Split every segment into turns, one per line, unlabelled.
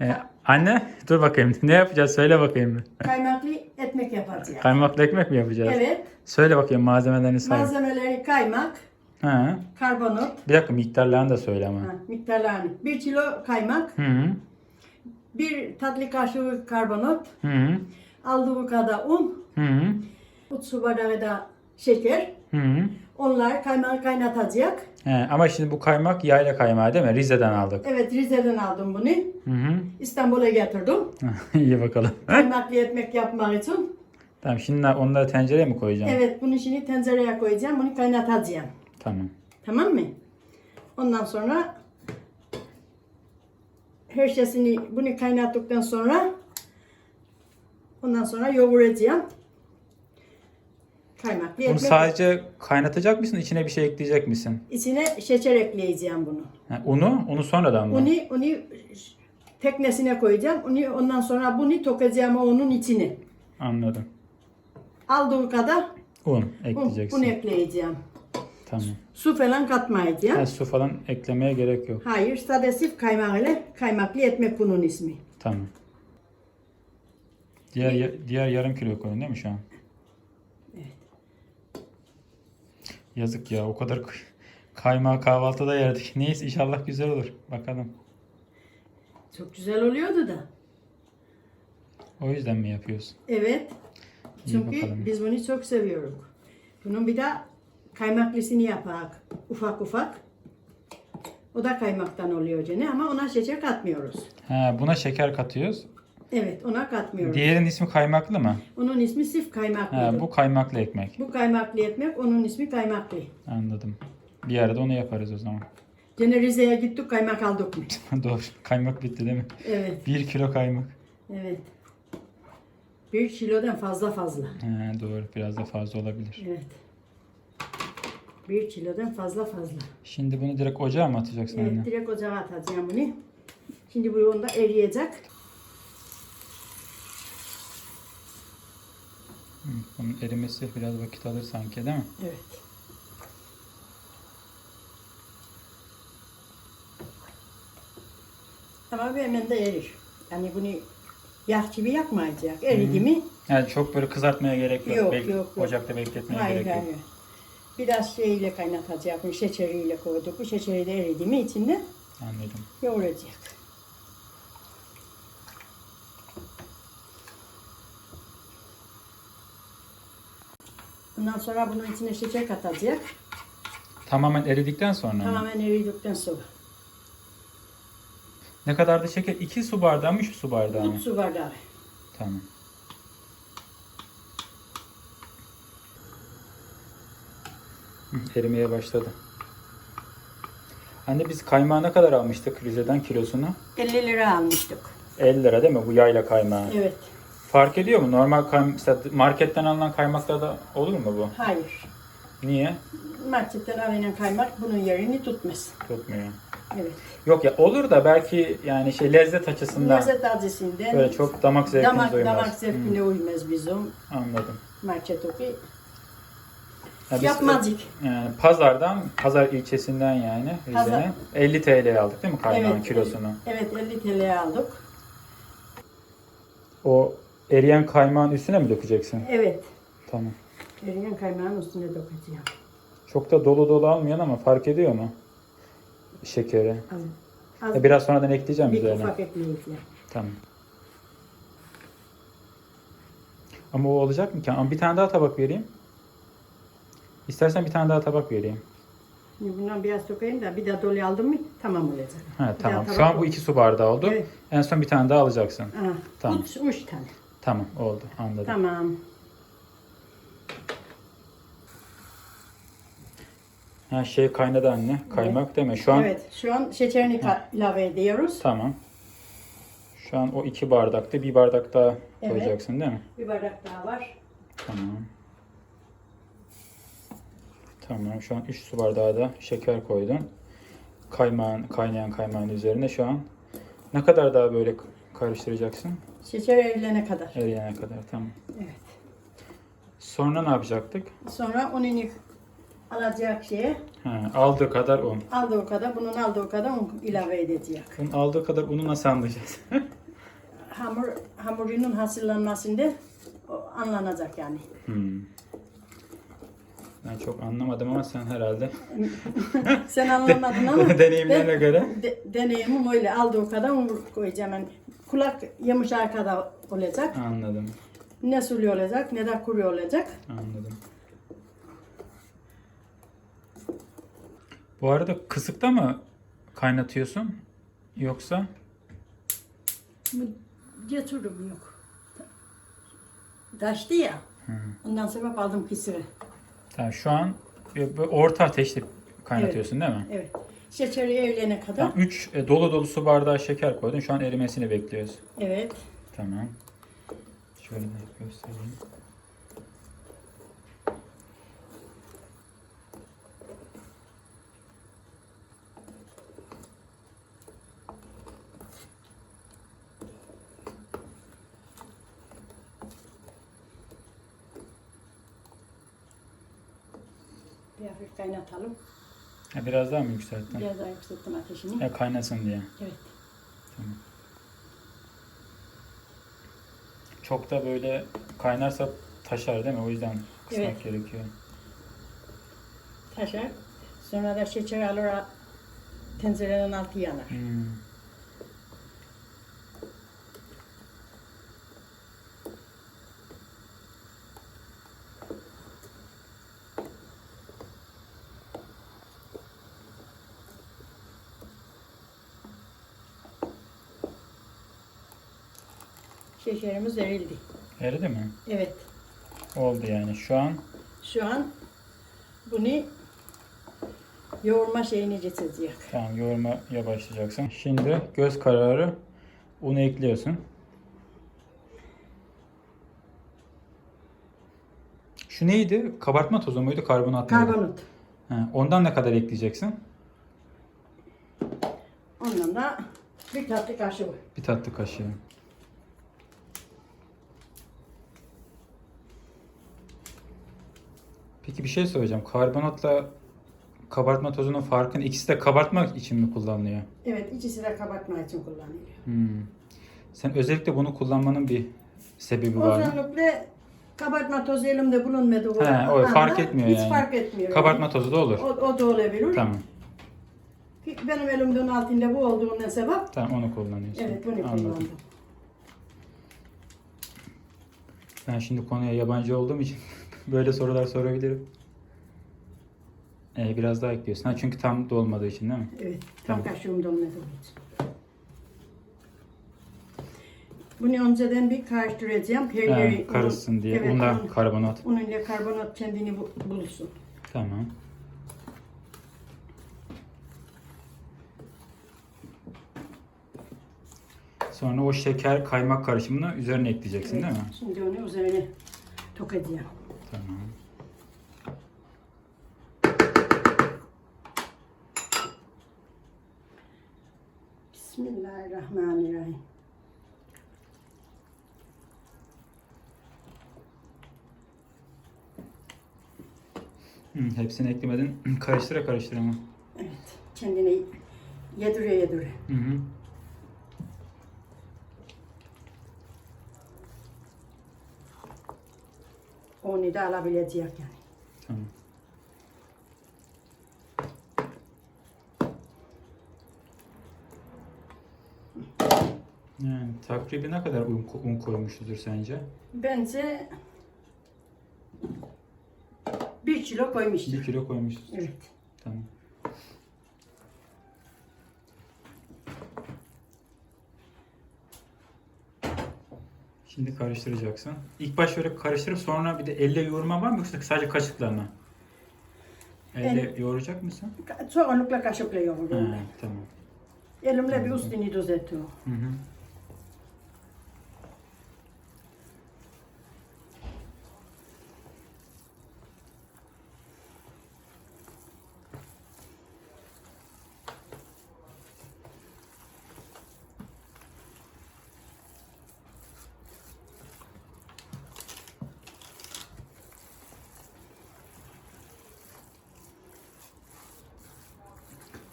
Ee, anne dur bakayım. Ne yapacağız? Söyle bakayım. bir.
Kaymaklı ekmek yapacağız.
Kaymaklı ekmek mi yapacağız?
Evet.
Söyle bakayım malzemelerini say.
Malzemeleri kaymak,
Ha.
karbonat,
Bir dakika miktarlarını da söyle ama.
ha, miktarlarını. 1 kilo kaymak,
Hı hı.
1 tatlı kaşığı karbonat,
Hı hı.
aldığı kadar un,
Hı hı.
3 su bardağı da şeker.
Hı hı.
Onları kaymağı kaynatacak.
He, ama şimdi bu kaymak yayla kaymağı değil mi? Rize'den aldık.
Evet Rize'den aldım bunu.
Hı hı.
İstanbul'a getirdim.
İyi bakalım.
Kaymaklı ekmek yapmak için.
tamam şimdi onları tencereye mi koyacağım?
Evet bunu şimdi tencereye koyacağım. Bunu kaynatacağım.
Tamam.
Tamam mı? Ondan sonra her şeysini bunu kaynattıktan sonra ondan sonra yoğuracağım. Kaymaklı
Bunu sadece kaynatacak mısın? İçine bir şey ekleyecek misin?
İçine şeker ekleyeceğim bunu.
Ha, unu? Unu sonradan mı?
Onu, onu teknesine koyacağım. Onu, ondan sonra bunu tokacağım onun içine.
Anladım.
Aldığı kadar
Un
un,
ekleyeceksin.
un ekleyeceğim.
Tamam.
Su falan katmayacağım.
Ha, su falan eklemeye gerek yok.
Hayır, sade sif kaymak ile kaymaklı ekmek bunun ismi.
Tamam. Diğer diğer yarım kilo koyun değil mi şu an?
Evet.
Yazık ya o kadar kaymağı kahvaltıda yerdik. Neyse inşallah güzel olur. Bakalım.
Çok güzel oluyordu da.
O yüzden mi yapıyorsun?
Evet.
İyi
Çünkü
bakalım.
biz bunu çok seviyoruz. Bunun bir de kaymaklısını yapak. Ufak ufak. O da kaymaktan oluyor gene ama ona şeker katmıyoruz.
Ha, buna şeker katıyoruz.
Evet ona katmıyoruz.
Diğerinin ismi kaymaklı mı?
Onun ismi sif kaymaklı.
Ha,
bu...
kaymaklı ekmek.
bu kaymaklı ekmek onun ismi kaymaklı.
Anladım. Bir arada onu yaparız o zaman.
Gene Rize'ye gittik kaymak aldık mı?
Doğru. Kaymak bitti değil mi?
Evet.
Bir kilo kaymak.
Evet. Bir kilodan fazla fazla.
Ha, doğru. Biraz da fazla olabilir.
Evet. Bir kilodan fazla fazla.
Şimdi bunu direkt ocağa mı atacaksın
Evet,
anne?
direkt ocağa atacağım bunu. Şimdi bu onda eriyecek.
Bunun erimesi biraz vakit alır sanki değil mi?
Evet. Ama bu hemen de erir. Yani bunu yağ gibi yakmayacak. Eridi mi?
Yani çok böyle kızartmaya gerek yok.
Yok,
Bek-
yok, yok.
Ocakta bekletmeye
Hayır,
gerek yok.
hayır. Biraz şeyle kaynatacak. bunu Şekeriyle koyduk. Bu şekeri de eridi mi içinde
Anladım.
yoğuracak. Bundan sonra bunun içine şeker katacak.
Tamamen eridikten sonra mı?
Tamamen eridikten sonra.
Ne kadar da şeker? 2 su bardağı mı 3 su bardağı mı?
3 su bardağı.
Tamam. Hı, Erimeye başladı. Anne biz kaymağı ne kadar almıştık Rize'den kilosunu?
50 lira almıştık.
50 lira değil mi bu yayla kaymağı?
Evet.
Fark ediyor mu? Normal mesela marketten alınan kaymaklarda olur mu bu?
Hayır.
Niye?
Marketten alınan kaymak bunun yerini tutmaz.
Tutmuyor.
Evet.
Yok ya olur da belki yani şey lezzet açısından
Lezzet acısından
böyle çok damak zevkinize
damak,
uymaz.
damak zevkine uymaz bizim
Hı, anladım.
marketteki.
Ya biz-
Yapmacık.
Yani pazardan, pazar ilçesinden yani
Pazar.
Rize'ne 50 TL'ye aldık değil mi kaymağın kilosunu?
Evet 50 TL'ye aldık.
O eriyen kaymağın üstüne mi dökeceksin?
Evet.
Tamam.
Eriyen kaymağın üstüne dökeceğim.
Çok da dolu dolu almayan ama fark ediyor mu? Şekeri.
Az, az
E, biraz sonradan ekleyeceğim
bir
üzerine.
ufak ekleyeceğim.
Tamam. Ama o olacak mı ki? Ama bir tane daha tabak vereyim. İstersen bir tane daha tabak vereyim.
Bundan biraz dökeyim de bir daha dolu aldım mı tamam olacak.
Ha,
Bir
tamam. Şu an bu iki su bardağı oldu.
Evet.
En son bir tane daha alacaksın.
Aha,
Tamam.
Üç, üç tane.
Tamam oldu anladım.
Tamam.
Ha şey kaynadı anne. Kaymak deme. Şu an
Evet şu an şekerini ilave ediyoruz.
tamam. Şu an o iki bardakta bir bardak daha
Evet.
koyacaksın değil mi?
Bir bardak daha var.
Tamam. Tamam. Şu an 3 su bardağı da şeker koydun. Kaymağın, kaynayan kaymağın üzerine şu an ne kadar daha böyle karıştıracaksın?
Şeker erilene kadar.
Eriyene kadar. Tamam.
Evet.
Sonra ne yapacaktık?
Sonra onu alacak şeye
Ha, aldığı kadar un.
aldığı kadar bunun aldığı kadar un ilave edecek.
Bunun aldığı kadar unu nasıl anlayacağız?
Hamur hamurunun hazırlanmasında anlanacak yani.
Hmm. Ben çok anlamadım ama sen herhalde
Sen anlamadın ama
deneyimlerine
ben-
göre.
de, deneyimim öyle aldığı kadar un koyacağım. Yani kulak yumuşak kadar olacak.
Anladım.
Ne sulu olacak ne de kuru olacak.
Anladım. Bu arada kısıkta mı kaynatıyorsun? Yoksa
Getiririm yok. Taştı ya. Ondan sonra aldım kısırı.
Tamam, şu an bir orta ateşte kaynatıyorsun değil mi?
Evet. Şekeri erilene kadar.
Tamam, 3 dolu dolu su bardağı şeker koydun. Şu an erimesini bekliyoruz.
Evet.
Tamam. Şöyle göstereyim.
Bir hafif kaynatalım.
Ha, biraz daha mı yükselttin?
Biraz daha yükselttim ateşini.
Ya kaynasın diye.
Evet.
Çok da böyle kaynarsa taşar değil mi? O yüzden kısmak
Evet.
gerekiyor.
Taşar. Sonra da şeker alır tencerenin altı yanar.
Hmm.
Şekerimiz erildi.
Eridi mi?
Evet.
Oldu yani. Şu an
Şu an bunu yoğurma şeyini getirecek.
tamam yoğurmaya başlayacaksın. Şimdi göz kararı unu ekliyorsun. Şu neydi? Kabartma tozu muydu? Karbonat mıydı?
Karbonat.
Ha, ondan ne kadar ekleyeceksin?
Ondan da bir tatlı kaşığı.
Bir tatlı kaşığı. Peki bir şey söyleyeceğim. Karbonatla kabartma tozunun farkını ikisi de kabartmak için mi kullanılıyor?
Evet ikisi de kabartma için kullanılıyor.
Hmm. Sen özellikle bunu kullanmanın bir sebebi var mı?
Özellikle kabartma tozu elimde bulunmadı.
He, o
anda
fark etmiyor
hiç
yani.
fark etmiyor.
Kabartma tozu da olur.
O, o da olabilir.
Tamam.
Benim elimden altında bu olduğundan sebep
Tamam onu kullanıyorsun.
evet bunu
Anladım.
kullandım.
Ben şimdi konuya yabancı olduğum için böyle sorular sorabilirim. Ee, biraz daha ekliyorsun. Ha, çünkü tam dolmadığı için değil mi?
Evet tam
Tamam.
kaşığım dolmadı onun için. Bunu önceden bir karıştıracağım.
Ha,
Peyniri,
karışsın diye.
Evet,
Unla
un-
karbonat.
Unuyla karbonat kendini bu- bulsun.
Tamam. Sonra o şeker kaymak karışımını üzerine ekleyeceksin
Evet,
değil mi?
Şimdi onu üzerine tokacağım.
Tamam.
Bismillahirrahmanirrahim.
Hı, hepsini eklemedin. Karıştıra karıştıra ama.
Evet. Kendini yedire yedire.
Hı hı.
Onu da alabilecek yani.
Tamam. Yani takribi ne kadar un, un koymuşuzdur sence?
Bence bir kilo koymuştur.
Bir kilo koymuşuz.
Evet.
Tamam. Şimdi karıştıracaksın. İlk baş böyle karıştırıp sonra bir de elle yoğurma var mı yoksa sadece kaşıkla mı? Elle yoğuracak mısın?
Çoğunlukla kaşıkla yoğuruyorum
Ha, tamam.
Elimle bir üstünü düzeltiyorum.
Hı hı.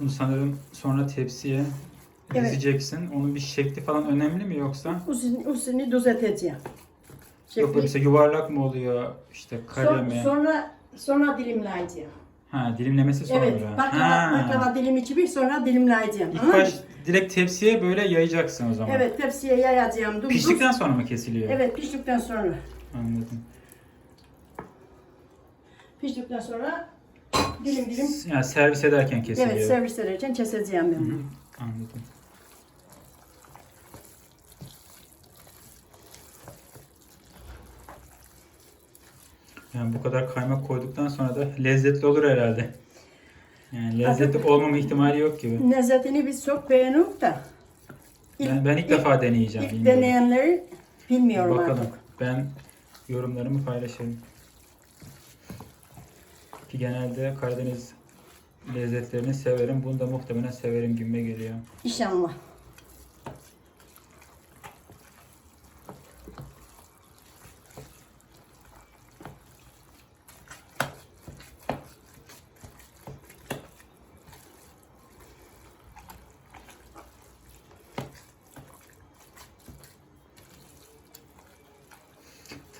Bunu sanırım sonra tepsiye
Evet.
dizeceksin. Onun bir şekli falan önemli mi yoksa?
Üstünü, üstünü düzelteceğim.
Yok
Şekli-
mesela yuvarlak mı oluyor? işte kare
Son-
mi?
sonra sonra dilimleyeceğim.
Ha dilimlemesi sonra.
Evet, baklava,
Ha.
baklava dilimi gibi sonra dilimleyeceğim.
İlk
anladın
baş
mı?
direkt tepsiye böyle yayacaksın o zaman.
Evet, tepsiye yayacağım. Dümdüz.
Piştikten sonra mı kesiliyor?
Evet, piştikten sonra.
Anladım.
Piştikten sonra dilim dilim
Yani servis ederken kesiliyor.
evet servis ederken keseceğim ben.
Hı,
bunu.
Anladım. Yani bu kadar kaymak koyduktan sonra da lezzetli olur herhalde. Yani lezzetli olmama ihtimali yok gibi.
Lezzetini biz çok beğeniyoruz da. İlk,
Ben, ben ilk defa deneyeceğim.
ilk
bilmiyorum.
deneyenleri bilmiyorum
Bakalım.
artık.
Ben yorumlarımı paylaşayım. Ki genelde Karadeniz lezzetlerini severim. Bunu da muhtemelen severim gibime geliyor.
İnşallah.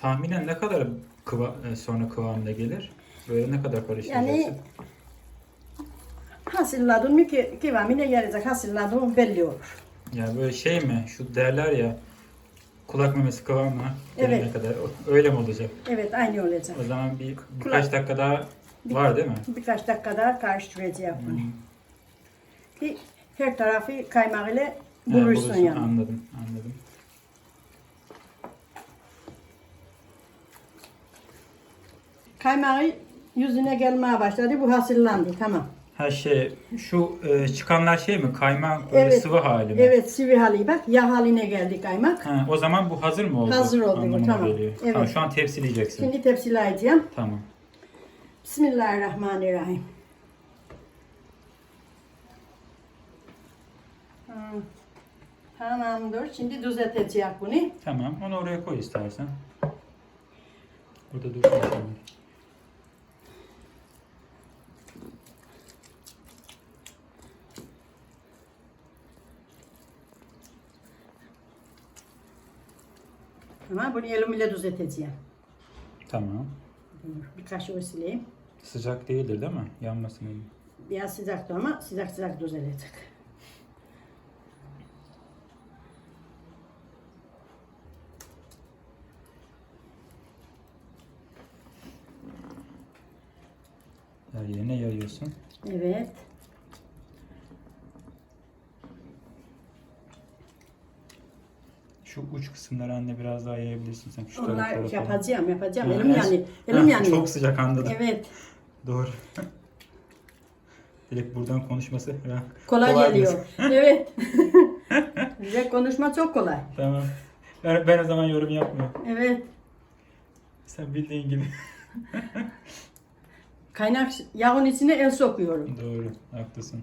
Tahminen ne kadar kıva, e, sonra kıvamda gelir? Böyle ne kadar karıştıracaksın?
Yani hasılladın mı ki kıvamına gelecek hasılladın mı belli olur.
Ya böyle şey mi? Şu derler ya kulak memesi kıvamına gelene
Evet.
kadar. Öyle mi olacak?
Evet aynı olacak.
O zaman bir birkaç dakika daha var değil mi?
Birkaç dakika daha karıştıracağım bunu.
Hmm.
Ki her tarafı kaymak ile
Ha,
bulursun
bulursun.
yani.
Anladım, anladım.
Kaymağı yüzüne gelmeye başladı. Bu hasırlandı. Tamam.
Ha şey, şu e, çıkanlar şey mi? Kaymak böyle
Evet.
sıvı hali mi?
Evet sıvı hali bak. Yağ haline geldi kaymak.
Ha, o zaman bu hazır mı oldu?
Hazır oldu bu,
Anlamına
tamam.
geliyor.
Evet.
Tamam, şu an tepsileyeceksin.
Şimdi tepsileyeceğim.
Tamam.
Bismillahirrahmanirrahim. Hmm. Tamamdır. Şimdi düzelteceğim bunu.
Tamam. Onu oraya koy istersen. Burada dursun.
Tamam. Bunu elimle düzelteceğim.
Tamam.
Bir kaşığı sileyim.
Sıcak değildir değil mi? Yanmasın elim.
Biraz sıcaktı ama sıcak sıcak düzelecek.
Her yerine yayıyorsun.
Evet.
Şu uç kısımları anne biraz daha yayabilirsin sen. Şu
Onlar
taraflara falan.
yapacağım, yapacağım. Elim
en-
yani. Elim yani.
Çok sıcak anladım.
Evet.
Doğru. Direkt buradan konuşması. Ha,
Kolay,
Kolay
geliyor. evet. Bize konuşma çok kolay.
Tamam. Ben, ben o zaman yorum yapmıyorum.
Evet.
Sen bildiğin gibi.
Kaynak yağın içine el sokuyorum.
Doğru. Haklısın.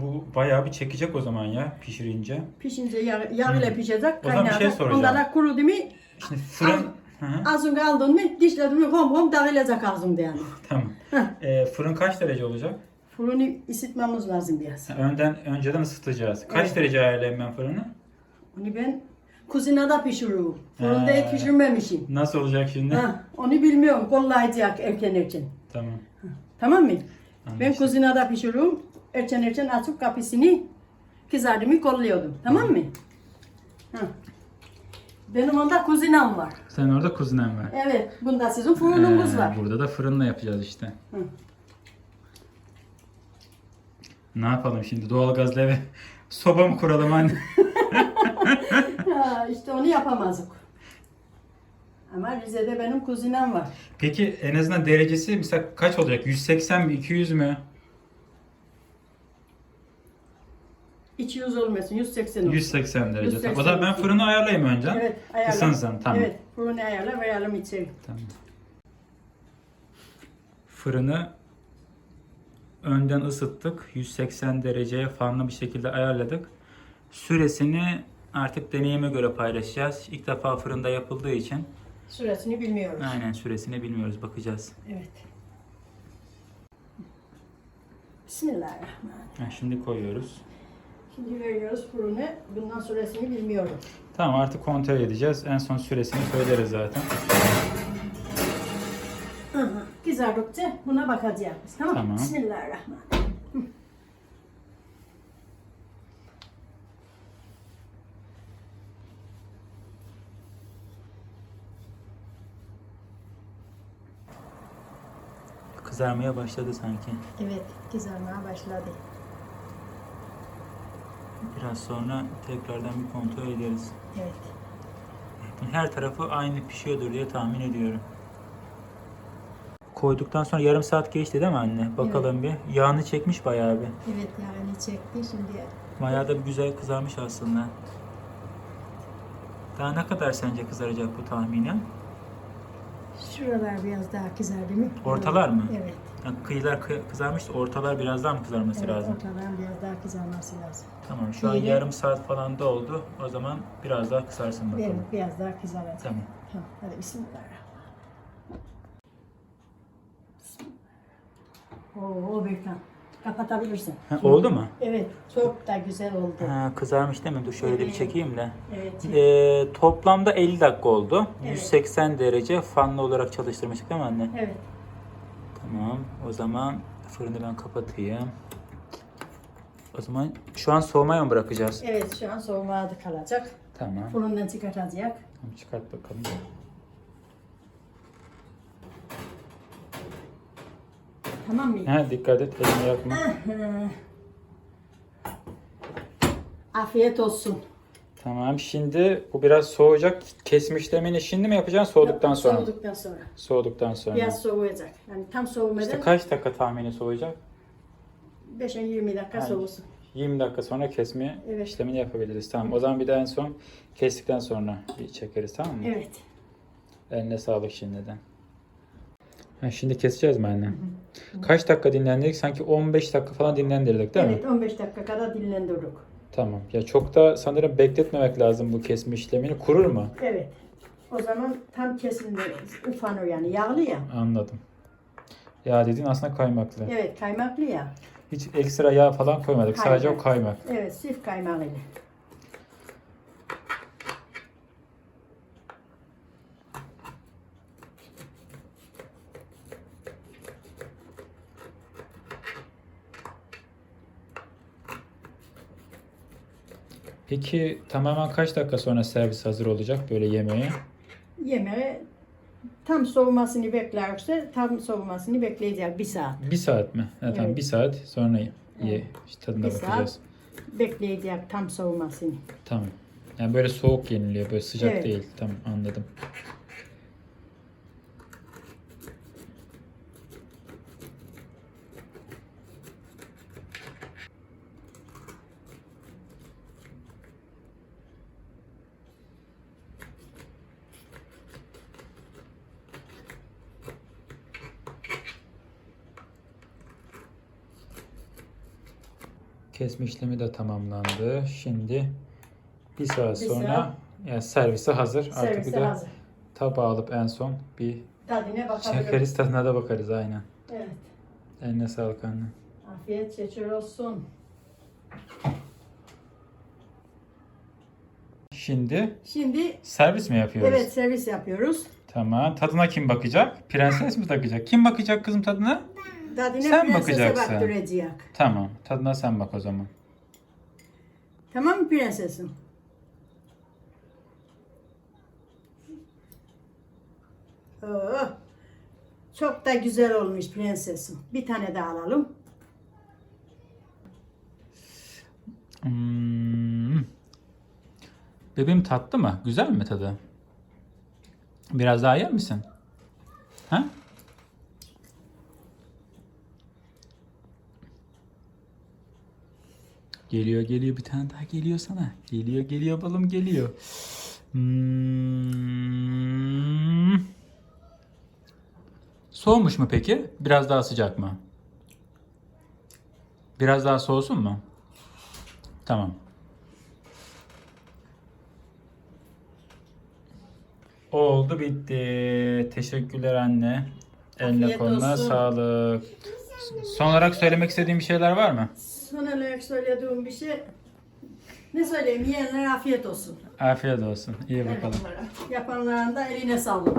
Bu bayağı bir çekecek o zaman ya pişirince.
Pişince yağ, yağ ile pişecek.
O zaman bir şey
Kaynağı.
soracağım.
Ondan da kuru değil mi?
Şimdi fırın... Hı hı,
Ağzını aldın mı? Dişledin mi? Hom hom dağılacak ağzında yani.
tamam.
Heh.
Ee, fırın kaç derece olacak?
Fırını ısıtmamız lazım biraz.
Ha, Önden önceden ısıtacağız. Kaç
Evet.
derece ayarlayayım ben fırını?
Onu ben kuzinada pişiriyorum. Fırında hiç pişirmemişim.
Nasıl olacak şimdi?
Ha, onu bilmiyorum. Kollayacak erken erken.
Tamam.
Tamam mı? Ben
Anlaştık.
kuzinada pişiriyorum. Erken erken açıp kapısını kızardımı kolluyordum. Tamam mı? Ha. Benim onda kuzinam var.
Sen orada kuzinen var.
Evet. Bunda sizin fırınınız
Ee,
var.
Burada da fırınla yapacağız işte.
Hı.
Ne yapalım şimdi? Doğalgazla eve soba mı kuralım anne?
Ha, işte onu yapamazdık. Ama Rize'de benim kuzinam var.
Peki en azından derecesi mesela kaç olacak? 180 mi? 200 mü?
200 olmasın, 180 olsun.
180 derece.
180
o zaman ben
olsun.
fırını ayarlayayım önce.
Evet, ayarla.
Isınsın, tamam.
Evet, fırını ayarla, ayarlam içeri.
Tamam. Fırını önden ısıttık. 180 dereceye fanlı bir şekilde ayarladık. Süresini artık deneyime göre paylaşacağız. İlk defa fırında yapıldığı için
Süresini bilmiyoruz.
Aynen süresini bilmiyoruz. Bakacağız.
Evet. Bismillahirrahmanirrahim.
Ha, şimdi koyuyoruz.
Şimdi veriyoruz fırını. Bundan süresini bilmiyorum.
Tamam artık kontrol edeceğiz. En son süresini söyleriz zaten.
Aha, Kızardıkça buna bakacağız. Tamam.
Tamam.
Bismillahirrahmanirrahim. Hı.
Kızarmaya başladı sanki.
Evet, kızarmaya başladı.
Biraz sonra tekrardan bir kontrol ederiz.
Evet.
Her tarafı aynı pişiyordur diye tahmin ediyorum. Koyduktan sonra yarım saat geçti değil mi anne? Bakalım bir. Yağını çekmiş bayağı bir.
Evet, yani çekti şimdi.
Bayağı da bir güzel kızarmış aslında. Daha ne kadar sence kızaracak bu tahminen?
Şuralar biraz daha kızardı mı?
Ortalar mı?
Evet.
Yani kıyılar kı- kızarmış da ortalar biraz daha mı kızarması
evet
lazım?
ortadan biraz daha kızarması lazım.
Tamam şu an yarım saat falan da oldu. O zaman biraz daha kısarsın bakalım.
Evet, biraz daha kızaracak.
Tamam.
Tamam, hadi bismillahirrahmanirrahim. Oo, Bektan. Kapatabilirsin.
Ha, oldu mu?
Evet, çok da güzel oldu.
Ha, kızarmış değil mi? Dur şöyle bir
Evet.
çekeyim de.
Evet.
Ee, toplamda 50 dakika oldu.
Evet.
180 derece fanlı olarak çalıştırmıştık değil mi anne?
Evet.
Tamam. O zaman fırını ben kapatayım. O zaman şu an soğumaya mı bırakacağız?
Evet, şu an soğumaya da kalacak.
Tamam.
Fırından çıkartacak.
Tamam, Çıkart bakalım.
Tamam mı?
Ha, dikkat et elini yakma.
Hı. Afiyet olsun.
Tamam. Şimdi bu biraz soğuyacak. Kesme işlemini şimdi mi yapacaksın soğuduktan sonra?
Soğuduktan sonra.
Soğuduktan sonra.
Biraz soğuyacak. Yani tam soğumadan
İşte kaç dakika tahmini soğuyacak?
5-20 dakika
Yani
soğusun.
20 dakika sonra kesme
Evet.
işlemini yapabiliriz. Tamam. O zaman bir daha en son kestikten sonra bir çekeriz tamam mı?
Evet.
Eline sağlık şimdiden. Ha, şimdi keseceğiz mi anne? Kaç dakika dinlendirdik? Sanki 15 dakika falan dinlendirdik değil
evet,
mi?
15 dakika kadar dinlendirdik.
Tamam. Ya çok da sanırım bekletmemek lazım bu kesme işlemini. Kurur mu?
Evet. O zaman tam kesimde ufanır yani yağlı ya.
Anladım. Ya dediğin aslında kaymaklı.
Evet kaymaklı ya.
Hiç ekstra yağ falan koymadık.
Hayır.
Sadece o kaymak.
Evet sif kaymaklı.
Peki tamamen kaç dakika sonra servis hazır olacak böyle yemeği?
Yemeği tam soğumasını beklerse tam soğumasını bekleyecek bir saat.
Bir saat mi? Tamam
Evet.
bir saat sonra ye.
Evet.
işte Tadına
Bir saat.
bakacağız.
Bekleyecek tam soğumasını.
Tamam. Yani böyle soğuk yeniliyor. Böyle sıcak
Evet.
değil. Tamam anladım. Kesme işlemi de tamamlandı. Şimdi bir saat
Bir
sonra
saat.
yani servise hazır. Artık bir
Servise
de
hazır.
tabağı alıp en son bir
Tadına bakabiliriz.
çekeriz tadına da bakarız aynen.
Evet.
Eline sağlık anne.
Afiyet şeker olsun.
Şimdi
Şimdi
servis mi yapıyoruz?
evet servis yapıyoruz.
Tamam. Tadına kim bakacak? Prenses mi bakacak? Kim bakacak kızım tadına?
Tadına
Sen bakacaksın.
baktıracak.
Tamam. Tadına sen bak o zaman.
Tamam mı prensesim? Oo, çok da güzel olmuş prensesim. Bir tane daha alalım.
Hmm. Bebeğim tatlı mı? Güzel mi tadı? Biraz daha yer misin? Ha? Geliyor geliyor bir tane daha geliyor sana. Geliyor geliyor balım geliyor. Hmm. Soğumuş mu peki? Biraz daha sıcak mı? Biraz daha soğusun mu? Tamam. Oldu bitti. Teşekkürler anne. Eline koluna sağlık. Son olarak söylemek istediğin bir şeyler var mı?
Son olarak söylediğim bir şey ne söyleyeyim yiyenlere afiyet olsun.
Afiyet olsun. İyi bakalım.
Yapanların da eline sağlık.